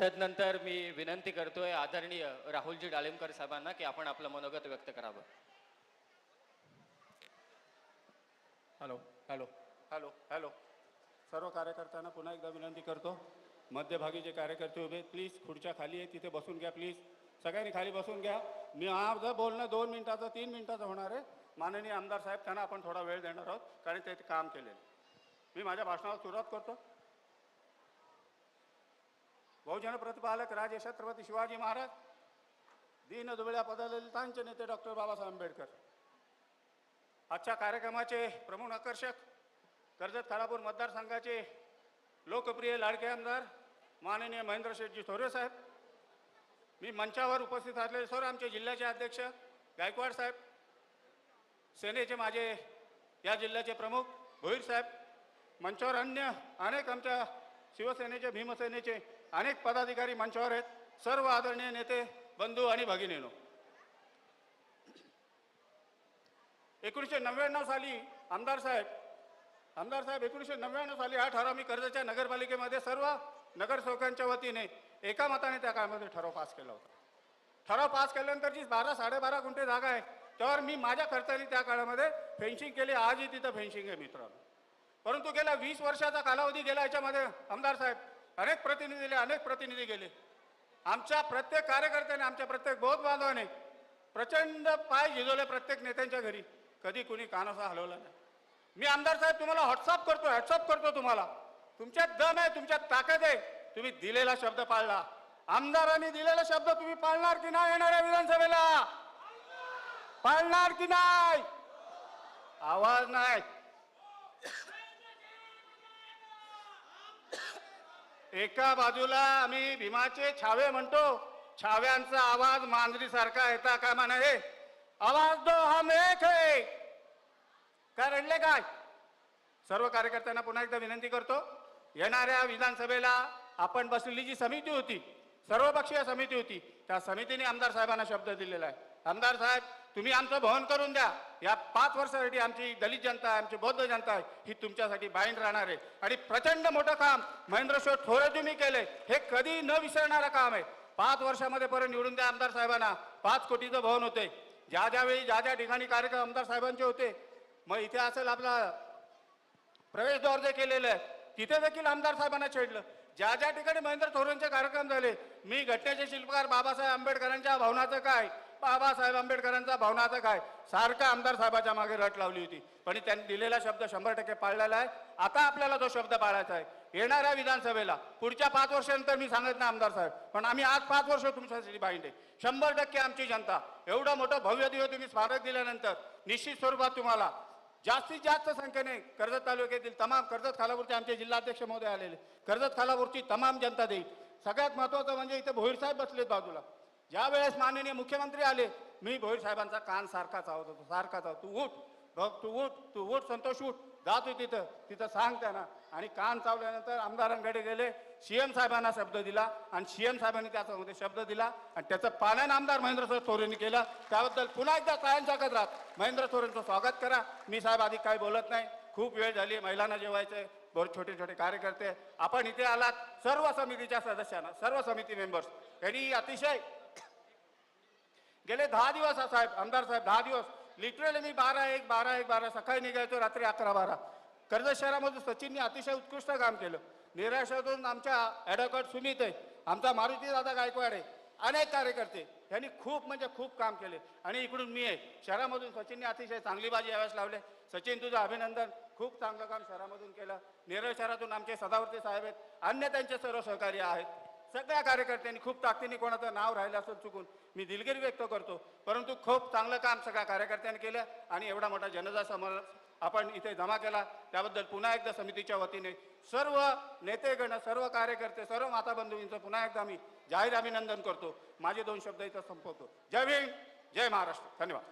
तदनंतर मी विनंती करतोय आदरणीय राहुलजी डाळिंबकर साहेबांना की आपण आपलं मनोगत व्यक्त करावं. Hello hello. Hello hello. सर्व कार्यकर्त्यांना पुन्हा एकदा विनंती करतो. मध्यभागी जे कार्यकर्ते उभे प्लीज खुर्च्या खाली आहे तिथे बसून घ्या प्लीज सगळ्यांनी खाली बसून घ्या. मी माझं बोलणं दोन मिनिटाचं तीन मिनिटाचं होणार आहे. माननीय आमदार साहेब त्यांना आपण थोडा वेळ देणार आहोत कारण ते काम केलेलं मी माझ्या भाषणाला सुरुवात करतो. बहुजन प्रतिपालक राजे छत्रपती शिवाजी महाराज दीन दुबळ्या पदलितांचे नेते डॉक्टर बाबासाहेब आंबेडकर. आजच्या कार्यक्रमाचे प्रमुख आकर्षक कर्जत खालापूर मतदारसंघाचे लोकप्रिय लाडके आमदार माननीय महेंद्र शेठजी थोरे साहेब मी मंचावर उपस्थित असलेले सर आमचे जिल्ह्याचे अध्यक्ष गायकवाड साहेब सेनेचे माझे या जिल्ह्याचे प्रमुख भोईर साहेब मंचावर अन्य अनेक आमच्या शिवसेनेचे भीमसेनेचे अनेक पदाधिकारी मंचावर आहेत. सर्व आदरणीय नेते बंधू आणि भगिनीनो. एकोणीसशे नव्याण्णव साली आमदार साहेब आमदार साहेब एकोणीसशे नव्याण्णव साली हा ठराव मी कर्जच्या नगरपालिकेमध्ये सर्व नगरसेवकांच्या वतीने एका मताने त्या काळामध्ये ठराव पास केला होता. ठराव पास केल्यानंतर जी बारा साडेबारा गुंठे जागा आहे. त्यावर मी माझ्या खर्चाने त्या काळामध्ये फेन्सिंग केली. आजही तिथं फेन्सिंग आहे मित्रांनो. परंतु गेल्या वीस वर्षाचा कालावधी गेला याच्यामध्ये आमदार साहेब अनेक प्रतिनिधी दिले अनेक प्रतिनिधी गेले. आमच्या प्रत्येक कार्यकर्त्याने आमच्या प्रत्येक बौद्ध बांधवाने प्रचंड पाय झिजवले प्रत्येक नेत्यांच्या घरी. कधी कुणी कानासा हलवला नाही. मी आमदार साहेब तुम्हाला व्हॉट्सअप करतो व्हॉट्सअप करतो तुम्हाला. तुमच्यात दम आहे तुमच्यात ताकद आहे. तुम्ही दिलेला शब्द पाळला. आमदारांनी दिलेला शब्द तुम्ही पाळणार की नाही येणाऱ्या विधानसभेला? पाळणार की नाही? आवाज नाही. एका बाजूला आम्ही भीमाचे छावे म्हणतो. छाव्यांचा आवाज मांजरीसारखा येता का म्हणा हे आवाज दो हम एक है. काय रडले काय? सर्व कार्यकर्त्यांना पुन्हा एकदा विनंती करतो. येणाऱ्या विधानसभेला आपण बसलेली जी समिती होती सर्वपक्षीय समिती होती त्या समितीने आमदार साहेबांना शब्द दिलेला आहे. आमदार साहेब तुम्ही आमचं भवन करून द्या. या पाच वर्षासाठी आमची दलित जनता आहे आमची बौद्ध जनता आहे ही तुमच्यासाठी बाईंड राहणार आहे. आणि प्रचंड मोठं काम महेंद्र थोरे तुम्ही केले हे कधी न विसरणारं काम आहे. पाच वर्षामध्ये परत निवडून द्या आमदार साहेबांना. पाच कोटीचं भवन होते. ज्या ज्यावेळी ज्या ज्या ठिकाणी कार्यक्रम आमदार साहेबांचे होते मग इथे असेल आपला प्रवेशद्वार जे केलेलं आहे. तिथे देखील आमदार साहेबांना छेडलं. ज्या ज्या ठिकाणी महेंद्र थोरांचे कार्यक्रम झाले मी घटनेचे शिल्पकार बाबासाहेब आंबेडकरांच्या भवनाचं काय? बाबासाहेब आंबेडकरांचा भावनाचा काय? सारखा आमदार साहेबाच्या मागे रट लावली होती. पण त्यांनी दिलेला शब्द शंभर टक्के पाळलेला आहे. आता आपल्याला तो शब्द पाळायचा आहे. येणाऱ्या विधानसभेला पुढच्या पाच वर्षानंतर मी सांगत नाही आमदार साहेब पण आम्ही आज पाच वर्ष तुमच्यासाठी बाईंड आहे. शंभर टक्के आमची जनता. एवढं मोठं भव्य दिवस तुम्ही स्मारक दिल्यानंतर निश्चित स्वरूपात तुम्हाला जास्तीत जास्त संख्येने कर्जत तालुक्यातील तमाम कर्जत खालापूरचे आमचे जिल्हाध्यक्ष महोदय आलेले. कर्जत खालापूरची तमाम जनता देईल. सगळ्यात महत्त्वाचं म्हणजे इथे भोईर साहेब बसलेत बाजूला. ज्या वेळेस माननीय मुख्यमंत्री आले मी भोईर साहेबांचा कान सारखा चावत होतो. सारखा चाव तू उठ बघ तू उठ तू उठ संतोष उठ. जातो तिथं. तिथं सांग त्यांना. आणि कान चावल्यानंतर आमदारांकडे गेले सीएम साहेबांना शब्द दिला आणि सीएम साहेबांनी त्याच्यामध्ये शब्द दिला आणि त्याचं पालन आमदार महेंद्र सर थोरेंनी केलं. त्याबद्दल पुन्हा एकदा कायम सांगत राहत महेंद्र थोरेंचं स्वागत करा. मी साहेब आधी काही बोलत नाही. खूप वेळ झाली. महिलांना जेवायचं. भर छोटे छोटे कार्यकर्ते. आपण इथे आलात. सर्व समितीच्या सदस्यांना सर्व समिती मेंबर्स. यांनी अतिशय गेले दहा दिवस हा साहेब आमदार साहेब दहा दिवस. लिटरली मी बारा एक बारा एक बारा सकाळी निघायचो रात्री अकरा बारा. कर्जत शहरामध्ये सचिनने अतिशय उत्कृष्ट काम केलं. निराशातून आमच्या ॲडव्होकेट सुमित आहे आमचा मारुती दादा गायकवाड आहे अनेक कार्यकर्ते. यांनी खूप म्हणजे खूप काम केले. आणि इकडून मी आहे. शहरामधून सचिनने अतिशय चांगली बाजी यावेळेस लावले. सचिन तुझं अभिनंदन. खूप चांगलं काम शहरामधून केलं. नेरळ शहरातून आमचे सदावर्ती साहेब आहेत. अन्य त्यांचे सर्व सहकार्य आहेत. सगळ्या कार्यकर्त्यांनी खूप ताकदीने कोणाचं नाव राहिलं असेल चुकून मी दिलगिरी व्यक्त करतो. परंतु खूप चांगलं काम सगळ्या कार्यकर्त्यांनी केलं आणि एवढा मोठा जनता समोर आपण इथे जमा केला. त्याबद्दल पुन्हा एकदा समितीच्या वतीने सर्व नेतेगण सर्व कार्यकर्ते सर्व माता बंधूंचं पुन्हा एकदा मी जाहीर अभिनंदन करतो. माझे दोन शब्द इथं संपवतो. जय भीम जय महाराष्ट्र. धन्यवाद.